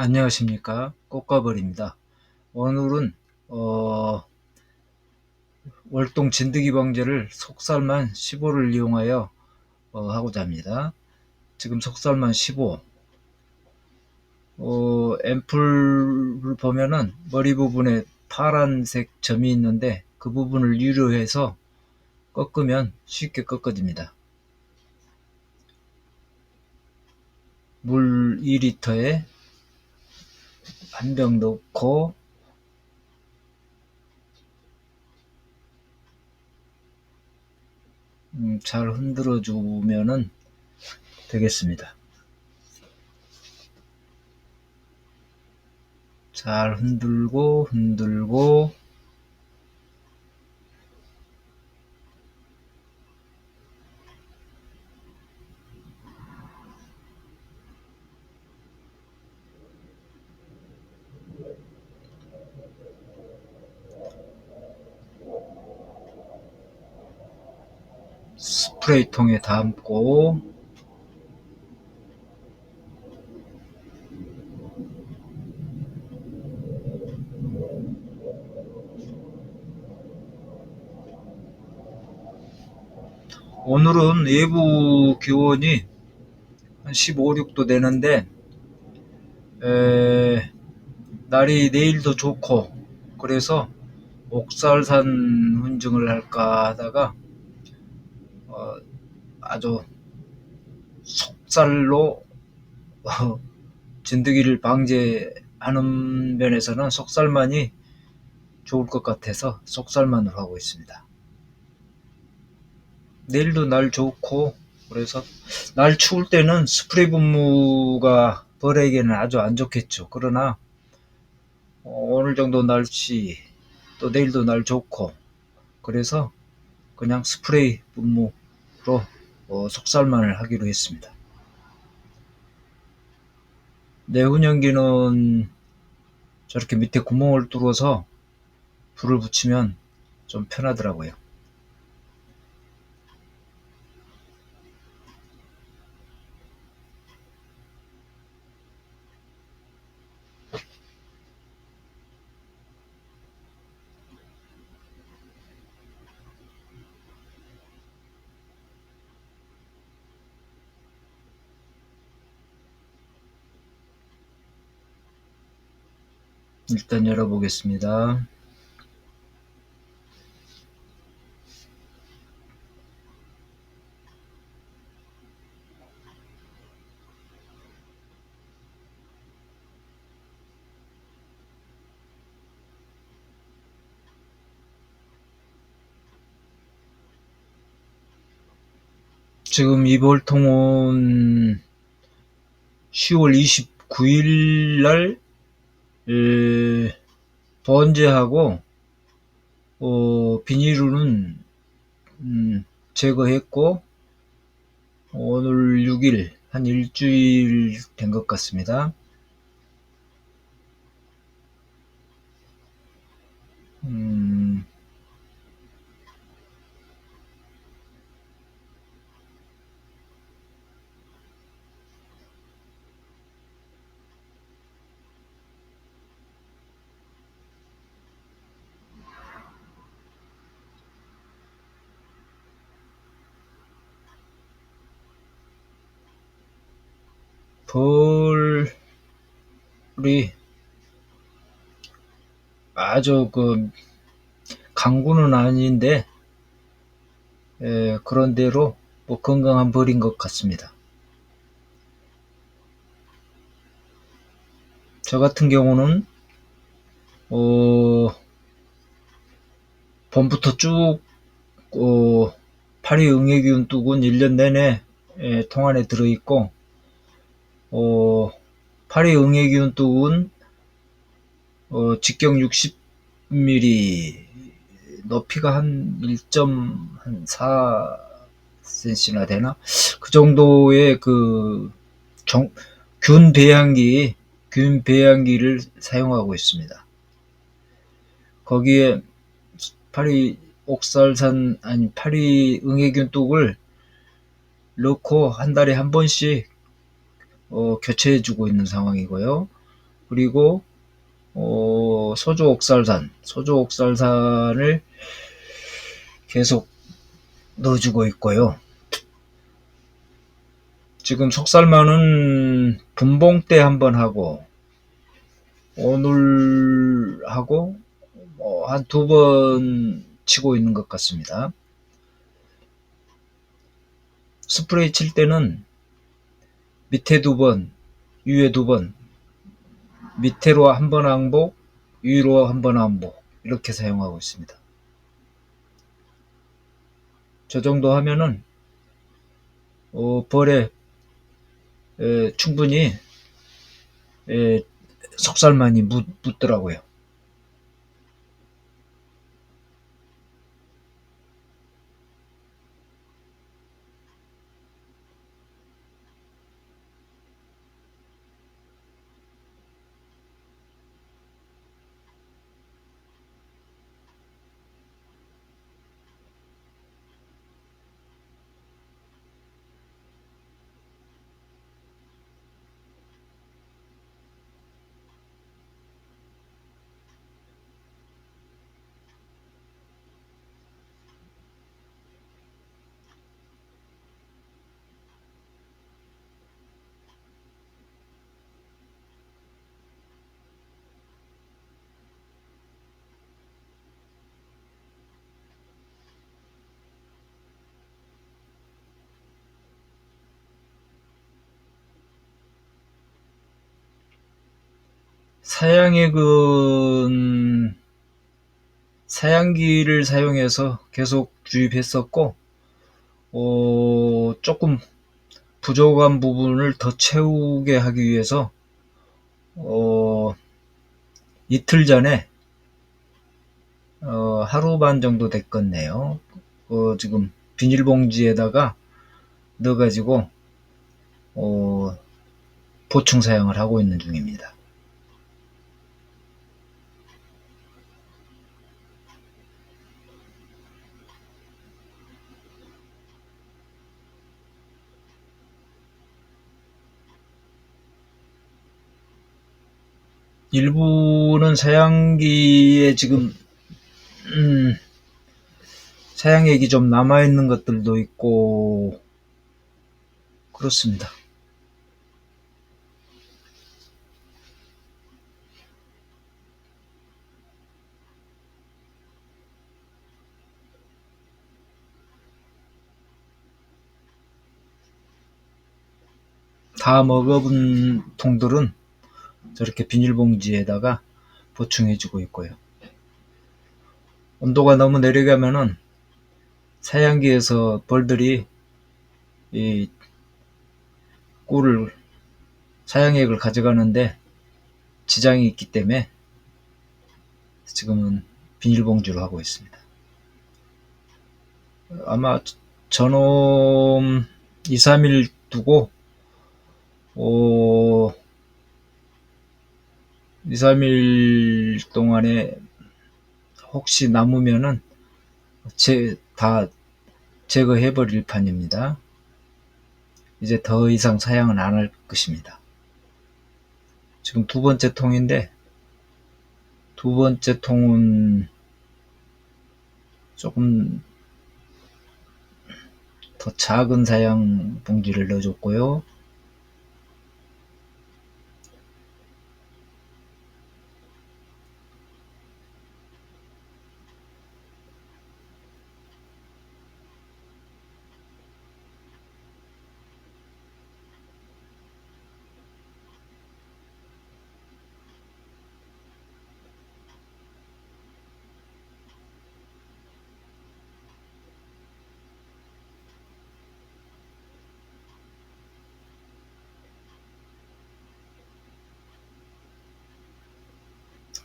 안녕하십니까? 꽃가벌입니다. 오늘은 어, 월동 진드기 방제를 속살만 15를 이용하여 어, 하고자 합니다. 지금 속살만 15 어, 앰플을 보면은 머리 부분에 파란색 점이 있는데 그 부분을 유료해서 꺾으면 쉽게 꺾어집니다. 물 2리터에 한병 넣고 음, 잘 흔들어 주면은 되겠습니다. 잘 흔들고 흔들고 스프레이통에 담고 오늘은 외부 기온이 한 15, 6도 되는데 에, 날이 내일도 좋고 그래서 옥살산 훈증을 할까 하다가 어, 아주 속살로 어, 진드기를 방제하는 면에서는 속살만이 좋을 것 같아서 속살만으로 하고 있습니다. 내일도 날 좋고 그래서 날 추울 때는 스프레이 분무가 벌에게는 아주 안 좋겠죠. 그러나 어, 오늘 정도 날씨 또 내일도 날 좋고 그래서 그냥 스프레이 분무 로 어, 속살만을 하기로 했습니다. 내훈연기는 저렇게 밑에 구멍을 뚫어서 불을 붙이면 좀 편하더라고요. 일단 열어보겠습니다. 지금 이 볼통은 10월 29일 날 에, 번제하고 어, 비닐은 음, 제거했고 오늘 6일 한 일주일 된 것 같습니다. 음, 벌이 아주 그 강구는 아닌데 에, 그런대로 뭐 건강한 벌인 것 같습니다. 저 같은 경우는 어, 봄부터 쭉 어, 파리 응애균 뚝은 1년 내내 에, 통 안에 들어있고 어, 파리 응애균 뚝은 어, 직경 60mm 높이가 한 1.4cm나 되나? 그 정도의 그 정, 균 배양기, 균 배양기를 사용하고 있습니다. 거기에 파리 옥살산 아니 파리 응애균 뚝을 넣고 한 달에 한 번씩 어, 교체해 주고 있는 상황이고요. 그리고 어, 소주 옥살산, 소주 옥살산을 계속 넣어주고 있고요. 지금 속살만은 분봉 때 한번 하고 오늘 하고 어, 한두 번 치고 있는 것 같습니다. 스프레이 칠 때는 밑에 두 번, 위에 두 번, 밑에로 한 번 항복, 위로 한 번 항복 이렇게 사용하고 있습니다. 저 정도 하면은 어, 벌에 에, 충분히 에, 속살만이 묻, 묻더라고요. 사양액은 사양기를 사용해서 계속 주입했었고 어, 조금 부족한 부분을 더 채우게 하기 위해서 어, 이틀 전에 어, 하루 반 정도 됐겠네요. 어, 지금 비닐봉지에다가 넣어가지고 어, 보충 사용을 하고 있는 중입니다. 일부는 사양기에 지금 음, 사양액이 좀 남아있는 것들도 있고 그렇습니다. 다 먹어본 통들은 저렇게 비닐봉지에다가 보충해 주고 있고요. 온도가 너무 내려가면은 사양기에서 벌들이 이 꿀을 사양액을 가져가는데 지장이 있기 때문에 지금은 비닐봉지로 하고 있습니다. 아마 저놈 2, 3일 두고 어, 2, 3일 동안에 혹시 남으면은 제, 다 제거해 버릴 판입니다. 이제 더 이상 사양은 안 할 것입니다. 지금 두 번째 통인데 두 번째 통은 조금 더 작은 사양 봉지를 넣어줬고요.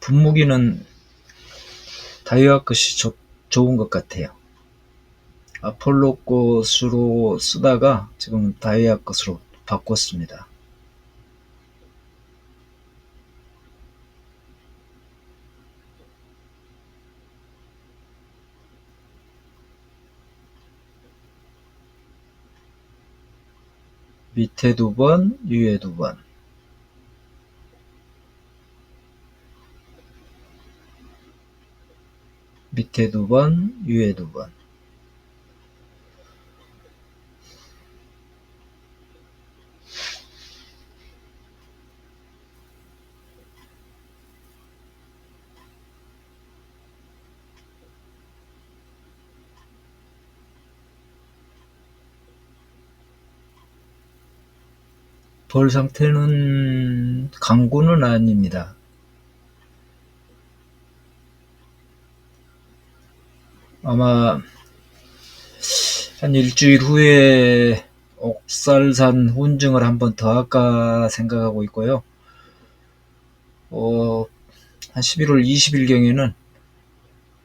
분무기는 다이아 것이 조, 좋은 것 같아요. 아폴로 것으로 쓰다가 지금 다이아 것으로 바꿨습니다. 밑에 두 번, 위에 두 번. 밑에 두 번, 위에 두 번. 벌 상태는 강구는 아닙니다. 아마 한 일주일 후에 옥살산 훈증을 한 번 더 할까 생각하고 있고요. 어, 한 11월 20일경에는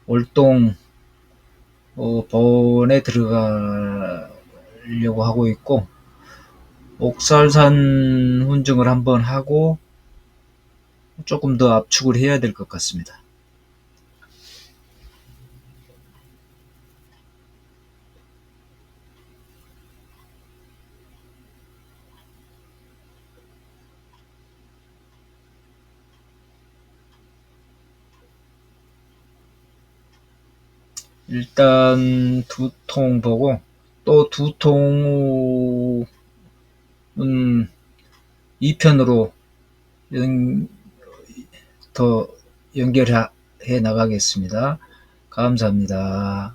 월동 어, 번에 들어가려고 하고 있고 옥살산 훈증을 한번 하고 조금 더 압축을 해야 될 것 같습니다. 일단 두 통 보고 또 두 통은 2편으로 연, 더 연결해 나가겠습니다. 감사합니다.